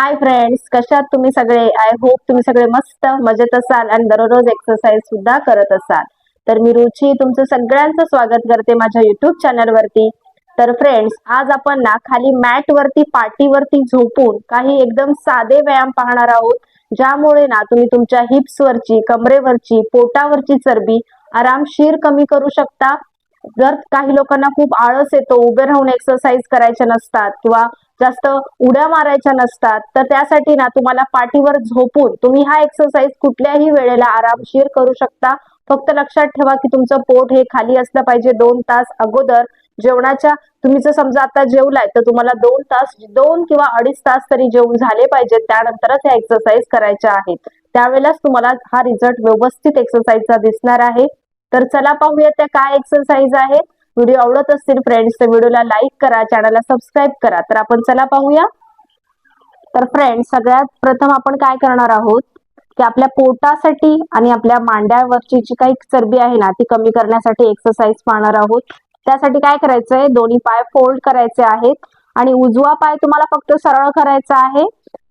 Hi friends कशात तुम्ही सगळे? आय होप तुम्ही सगळे मस्त मजेत असाल आणि दररोज एक्सरसाइज सुद्धा करत असाल. तर मी रुची तुमचं सगळ्यांचं स्वागत करते माझ्या युट्यूब चॅनल वरती. तर फ्रेंड्स आज आपण ना खाली मॅट वरती पाटीवरती झोपून काही एकदम साधे व्यायाम पाहणार आहोत. ज्यामुळे ना तुम्ही तुमच्या हिप्स वरची कमरेवरची पोटावरची चरबी आरामशीर कमी करू शकता. जर काही लोकांना खूप आळस येतो उभे राहून एक्सरसाइज करायचे नसतात किंवा जास्त उड्या मारायच्या नसतात तर त्यासाठी ना तुम्हाला पाठीवर झोपून तुम्ही हा एक्सरसाइज कुठल्याही वेळेला आरामशीर करू शकता. फक्त लक्षात ठेवा की तुमचं पोट हे खाली असलं पाहिजे दोन तास अगोदर. जेवणाच्या तुम्ही जर समजा आता जेवलाय तर तुम्हाला दोन तास दोन किंवा अडीच तास तरी जेवण झाले पाहिजेत त्यानंतरच ह्या एक्सरसाइज करायच्या आहेत. त्यावेळेलाच तुम्हाला हा रिझल्ट व्यवस्थित एक्सरसाइजचा दिसणार आहे. तर चला पाहूया त्या काय एक्सरसाइज आहेत. व्हिडिओ आवडत असतील फ्रेंड्स तर व्हिडिओला लाईक करा चॅनलला सबस्क्राईब करा. तर आपण चला पाहूया. तर फ्रेंड्स सगळ्यात प्रथम आपण काय करणार आहोत की आपल्या पोटासाठी आणि आपल्या मांड्यावरची जी काही चरबी आहे ना ती कमी करण्यासाठी एक्सरसाइज पाहणार आहोत. त्यासाठी काय करायचंय दोन्ही पाय फोल्ड करायचे आहेत. आणि उजवा पाय तुम्हाला फक्त सरळ करायचा आहे.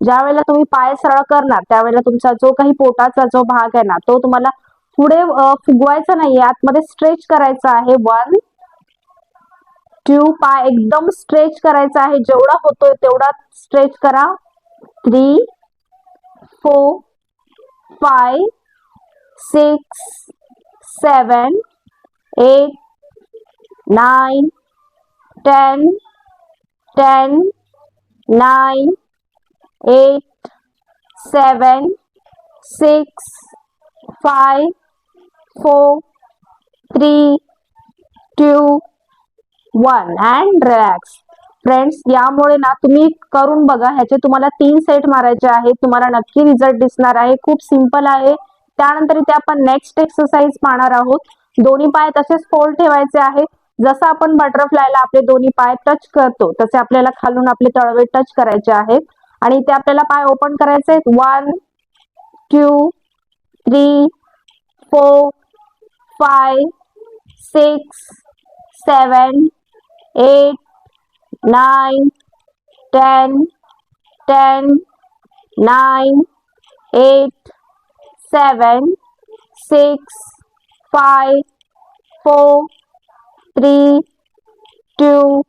ज्या वेळेला तुम्ही पाय सरळ करणार त्यावेळेला तुमचा जो काही पोटाचा जो भाग आहे ना तो तुम्हाला पुढे फुगवायचा नाहीये. आतमध्ये स्ट्रेच करायचा आहे. वन टू पाय एकदम स्ट्रेच करायचा आहे. जेवढा होतोय तेवढा स्ट्रेच करा. Three four five six seven eight nine ten ten nine eight seven six five four three two one and relax friends यामुळे ना तुम्ही करून बघा ह्याचे तुम्हाला तीन सेट मारायचे आहेत. तुम्हाला नक्की रिझल्ट दिसणार आहे. खूप सिंपल आहे. त्यानंतर इथे आपण नेक्स्ट एक्सरसाइज पाहणार आहोत. दोन्ही पाय तसेच फोल्ड ठेवायचे आहेत. जसं आपण बटरफ्लायला आपले दोन्ही पाय टच करतो तसे आपल्याला खालून आपले तळवे टच करायचे आहेत. आणि इथे आपल्याला पाय ओपन करायचे आहेत. One two three four five six seven eight, nine, ten, ten, nine, eight, seven, six, five, four, three, two,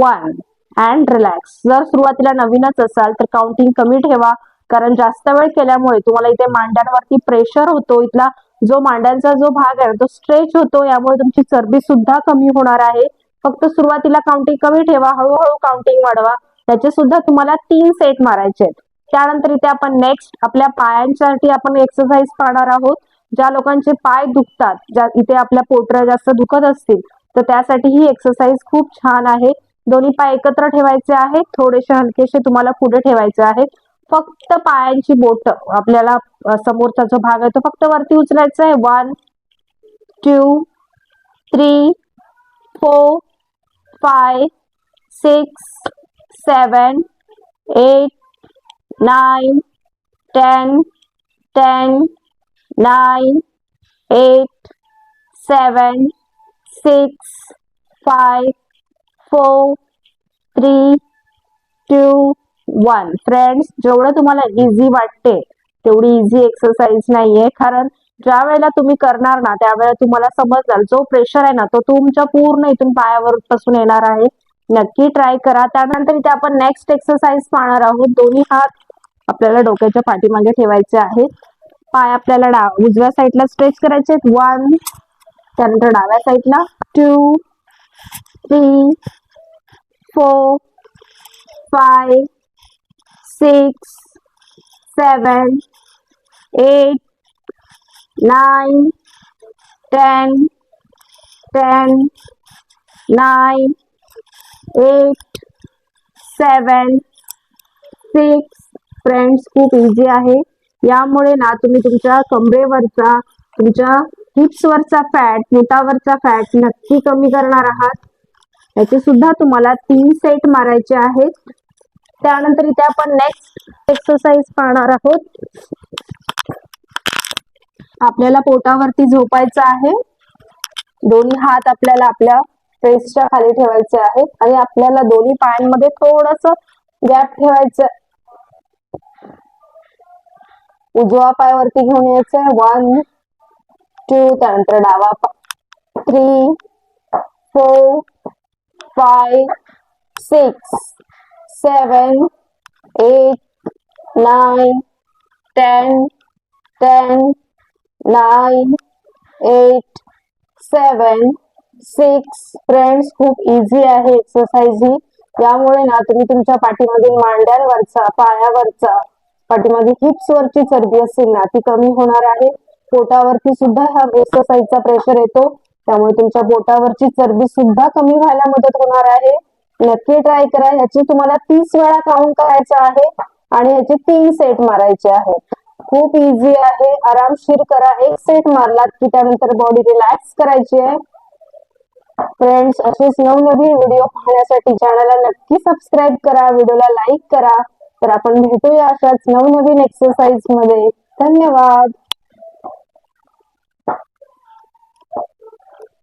one. And relax जर सुरुवातीला नवीनच असाल तर काउंटिंग कमी ठेवा. कारण जास्त वेळ केल्यामुळे तुम्हाला इथे मांड्यांवरती प्रेशर होतो. इथला जो मांड्यांचा जो भाग आहे तो स्ट्रेच होतो. यामुळे तुमची चरबी सुद्धा कमी होणार आहे. फक्त सुरुवातीला काउंटिंग कमी ठेवा हळूहळू काउंटिंग वाढवा. त्याचे सुद्धा तुम्हाला तीन सेट मारायचे आहेत. त्यानंतर इथे आपण नेक्स्ट आपल्या पायांसाठी आपण एक्सरसाइज पाहणार आहोत. ज्या लोकांचे पाय दुखतात ज्या इथे आपल्या पोटऱ्या जास्त दुखत असतील तर त्यासाठी ही एक्सरसाइज खूप छान आहे. दोन्ही पाय एकत्र ठेवायचे आहेत. थोडेसे हलकेसे तुम्हाला पुढे ठेवायचे आहेत. फक्त पायांची बोट आपल्याला समोरचा जो भाग आहे तो फक्त वरती उचलायचा आहे. One two three four five six seven eight nine ten ten nine eight seven six five four three two one friends जेवढं तुम्हाला इझी वाटते तेवढी इझी एक्सरसाइज आहे कारण ज्या वेळेला तुम्ही करणार ना त्यावेळेला तुम्हाला समजणार जो प्रेशर आहे ना तो तुमच्या पूर्ण इथून पायावर पासून येणार आहे. नक्की ट्राय करा. त्यानंतर इथे आपण नेक्स्ट एक्सरसाइज पाहणार आहोत. दोन्ही हात आपल्याला डोक्याच्या पाठीमागे ठेवायचे आहेत. पाय आपल्याला डा उजव्या साईडला स्ट्रेच करायचे आहेत. वन त्यानंतर डाव्या साईडला two three four five six seven eight nine, ten, ten, nine, eight, seven, six. Friends खूप इझी आहे. यामुळे ना तुम्ही तुमच्या कमरेवरचा तुमच्या हिप्सवरचा फॅट पोटावरचा फॅट नक्की कमी करणार आहात. याचे सुद्धा तुम्हाला तीन सेट मारायचे आहेत. त्यानंतर इथे आपण नेक्स्ट एक्सरसाइज पाहणार आहोत. आपल्याला पोटावरती झोपायचं आहे. दोन्ही हात आपल्याला आपल्या फेसच्या खाली ठेवायचे आहेत आणि आपल्याला दोन्ही पायांमध्ये थोडस गॅप ठेवायचं उजवा पाय वरती घेऊन यायचंय. आहे वन टू त्यानंतर डावा पाय three four five six seven eight nine ten ten nine eight seven six friends खूप इझी आहे एक्सरसाइज ही. यामुळे ना तुम्ही तुमच्या पाठीमागील मांड्यांवरचा पायावरचा पाठीमागे हिप्स वरची चरबी असेल ना ती कमी होणार आहे. पोटावरती सुद्धा ह्या एक्सरसाइजचा प्रेशर येतो. त्यामुळे तुमच्या पोटावरची चरबी सुद्धा कमी व्हायला मदत होणार आहे. नक्की ट्राय करा. ह्याची तुम्हाला तीस वेळा काउंट करायचं आहे आणि ह्याचे तीन सेट मारायचे आहेत. खूप इझी आहे. आरामशीर करा. एक सेट मारलात की त्यानंतर बॉडी रिलॅक्स करायची आहे. फ्रेंड्स असेच नवनवीन व्हिडिओ पाहण्यासाठी चॅनलला नक्की सबस्क्राईब करा. व्हिडिओला लाईक करा. तर आपण भेटूया अशाच नवनवीन एक्सरसाइजमध्ये. धन्यवाद!